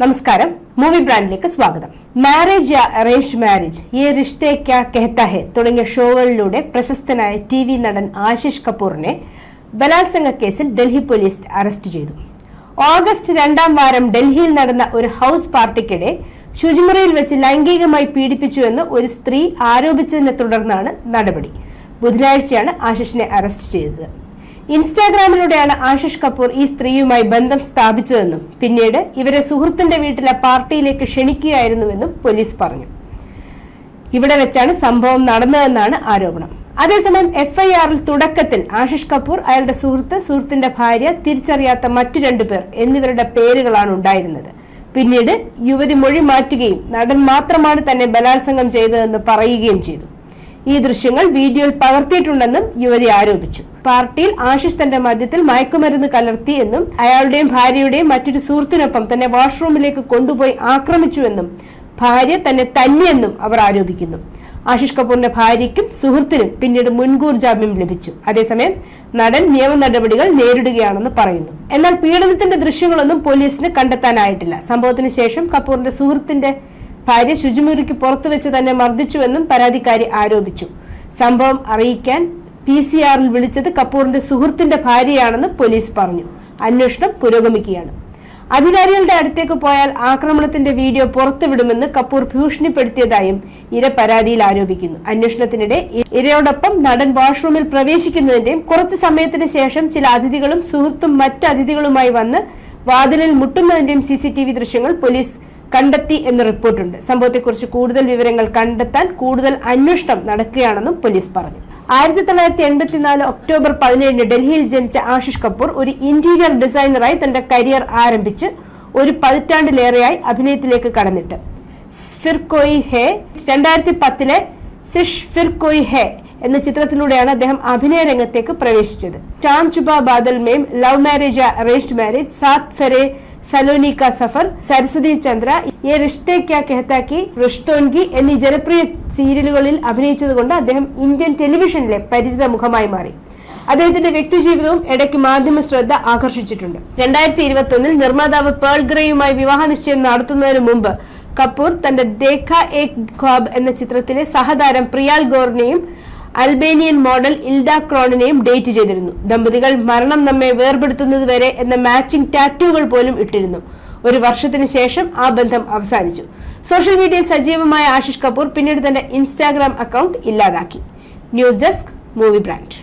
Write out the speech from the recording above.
നമസ്കാരം. മൂവി ബ്രാൻഡിലേക്ക് സ്വാഗതം. Marriage arrange marriage Yeh Rishta Kya Kehta Hai തുടങ്ങിയ ഷോകളിലൂടെ പ്രശസ്തനായ ടി വി നടൻ ആശിഷ് കപൂറിനെ ബലാത്സംഗ കേസിൽ ഡൽഹി പോലീസ് അറസ്റ്റ് ചെയ്തു. ഓഗസ്റ്റ് രണ്ടാം വാരം ഡൽഹിയിൽ നടന്ന ഒരു ഹൌസ് പാർട്ടിക്കിടെ ശുചിമുറിയിൽ വെച്ച് ലൈംഗികമായി പീഡിപ്പിച്ചുവെന്ന് ഒരു സ്ത്രീ ആരോപിച്ചതിനെ തുടർന്നാണ് നടപടി. ബുധനാഴ്ചയാണ് ആശിഷിനെ അറസ്റ്റ് ചെയ്തത്. ഇൻസ്റ്റാഗ്രാമിലൂടെയാണ് ആശിഷ് കപൂർ ഈ സ്ത്രീയുമായി ബന്ധം സ്ഥാപിച്ചതെന്നും പിന്നീട് ഇവരെ സുഹൃത്തിന്റെ വീട്ടിലെ പാർട്ടിയിലേക്ക് ക്ഷണിക്കുകയായിരുന്നുവെന്നും പോലീസ് പറഞ്ഞു. ഇവിടെ വെച്ചാണ് സംഭവം നടന്നതെന്നാണ് ആരോപണം. അതേസമയം എഫ്ഐആറിൽ തുടക്കത്തിൽ ആശിഷ് കപൂർ അയാളുടെ സുഹൃത്ത് സുഹൃത്തിന്റെ ഭാര്യ തിരിച്ചറിയാത്ത മറ്റു രണ്ടുപേർ എന്നിവരുടെ പേരുകളാണ് ഉണ്ടായിരുന്നത്. പിന്നീട് യുവതി മൊഴി മാറ്റുകയും നടൻ മാത്രമാണ് തന്നെ ബലാത്സംഗം ചെയ്തതെന്ന് പറയുകയും ചെയ്തു. ഈ ദൃശ്യങ്ങൾ വീഡിയോയിൽ പകർത്തിയിട്ടുണ്ടെന്നും യുവതി ആരോപിച്ചു. പാർട്ടിയിൽ ആശിഷ് തന്റെ മദ്യത്തിൽ മയക്കുമരുന്ന് കലർത്തി എന്നും അയാളുടെയും ഭാര്യയുടെയും മറ്റൊരു സുഹൃത്തിനൊപ്പം തന്നെ വാഷ്റൂമിലേക്ക് കൊണ്ടുപോയി ആക്രമിച്ചുവെന്നും ഭാര്യ തന്നെ തന്നെയെന്നും അവർ ആരോപിക്കുന്നു. ആശിഷ് കപൂറിന്റെ ഭാര്യയ്ക്കും സുഹൃത്തിനും പിന്നീട് മുൻകൂർ ജാമ്യം ലഭിച്ചു. അതേസമയം നടൻ നിയമ നടപടികൾ നേരിടുകയാണെന്ന് പറയുന്നു. എന്നാൽ പീഡനത്തിന്റെ ദൃശ്യങ്ങളൊന്നും പോലീസിന് കണ്ടെത്താനായിട്ടില്ല. സംഭവത്തിന് ശേഷം കപൂറിന്റെ സുഹൃത്തിന്റെ ഭാര്യ ശുചിമുറിക്ക് പുറത്തുവെച്ച് തന്നെ മർദ്ദിച്ചുവെന്നും പരാതിക്കാരി ആരോപിച്ചു. സംഭവം അറിയിക്കാൻ പി സി ആറിൽ വിളിച്ചത് കപൂറിന്റെ സുഹൃത്തിന്റെ ഭാര്യയാണെന്ന് പോലീസ് പറഞ്ഞു. അന്വേഷണം പുരോഗമിക്കുകയാണ്. അധികാരികളുടെ അടുത്തേക്ക് പോയാൽ ആക്രമണത്തിന്റെ വീഡിയോ പുറത്തുവിടുമെന്ന് കപൂർ ഭീഷണിപ്പെടുത്തിയതായും ഇര പരാതിയിൽ ആരോപിക്കുന്നു. അന്വേഷണത്തിനിടെ ഇരയോടൊപ്പം നടൻ വാഷ്റൂമിൽ പ്രവേശിക്കുന്നതിന്റെയും കുറച്ചു സമയത്തിന് ശേഷം ചില അതിഥികളും സുഹൃത്തും മറ്റ് അതിഥികളുമായി വന്ന് വാതിലിൽ മുട്ടുന്നതിന്റെയും സി സി ടി വി ദൃശ്യങ്ങൾ പോലീസ് കണ്ടെത്തി എന്ന് റിപ്പോർട്ടുണ്ട്. സംഭവത്തെക്കുറിച്ച് കൂടുതൽ വിവരങ്ങൾ കണ്ടെത്താൻ കൂടുതൽ അന്വേഷണം നടക്കുകയാണെന്നും പോലീസ് പറഞ്ഞു. ആയിരത്തി തൊള്ളായിരത്തി എൺപത്തിനാല് ഒക്ടോബർ പതിനേഴിന് ഡൽഹിയിൽ ജനിച്ച ആഷിഷ് കപൂർ ഒരു ഇന്റീരിയർ ഡിസൈനറായി തന്റെ കരിയർ ആരംഭിച്ച് ഒരു പതിറ്റാണ്ടിലേറെയായി അഭിനയത്തിലേക്ക് കടന്നിട്ട്. സ്ഫിർകോയി കോയി ഹേ രണ്ടായിരത്തി പത്തിലെ സിഷ് ഫിർ കോയി ഹേ എന്ന ചിത്രത്തിലൂടെയാണ് അദ്ദേഹം അഭിനയ രംഗത്തേക്ക് പ്രവേശിച്ചത്. Cham Chuba Badal Mein love marriage arranged marriage Saat Phere Saloni Ka Safar Saraswati Chandra ये റിഷ്തെ ക്യാ कहता കി റിഷ്തോൻകി എന്നീ ജനപ്രിയ സീരിയലുകളിൽ അഭിനയിച്ചതുകൊണ്ട് അദ്ദേഹം ഇന്ത്യൻ ടെലിവിഷനിലെ പരിചിത മുഖമായി മാറി. അദ്ദേഹത്തിന്റെ വ്യക്തിജീവിതവും ഇടയ്ക്ക് മാധ്യമ ശ്രദ്ധ ആകർഷിച്ചിട്ടുണ്ട്. രണ്ടായിരത്തി ഇരുപത്തി ഒന്നിൽ നിർമ്മാതാവ് പേൾ ഗ്രേയുമായി വിവാഹ നിശ്ചയം നടത്തുന്നതിന് മുമ്പ് കപൂർ തന്റെ ദേഖ ഏക് ഖ്വാബ് എന്ന ചിത്രത്തിലെ സഹതാരം പ്രിയാൽ ഗോറിനെയും അൽബേനിയൻ മോഡൽ ഇൽഡ ക്രോണിനെയും ഡേറ്റ് ചെയ്തിരുന്നു. ദമ്പതികൾ മരണം നമ്മെ വേർപെടുത്തുന്നത് വരെ എന്ന മാച്ചിങ് ടാറ്റൂകൾ പോലും ഇട്ടിരുന്നു. ഒരു വർഷത്തിന് ശേഷം ആ ബന്ധം അവസാനിച്ചു. സോഷ്യൽ മീഡിയയിൽ സജീവമായ ആശിഷ് കപൂർ പിന്നീട് തന്റെ ഇൻസ്റ്റാഗ്രാം അക്കൗണ്ട് ഇല്ലാതാക്കി. News desk movie brand.